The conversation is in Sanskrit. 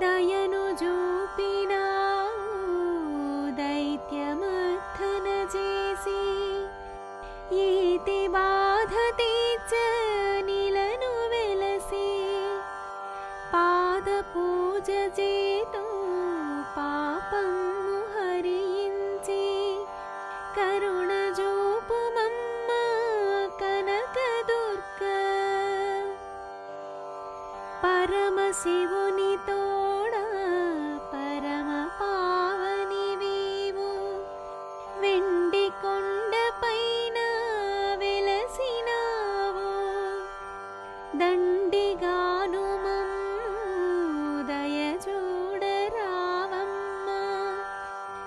దయను చూపినావు దైత్యమర్థన చేసి ఈతి బాధ తీర్చ నిలను వెలసి పాద పూజ చేతు పాపము హరించి కరుణ జోపుమమ్మ కనక దుర్గ పరమశివుని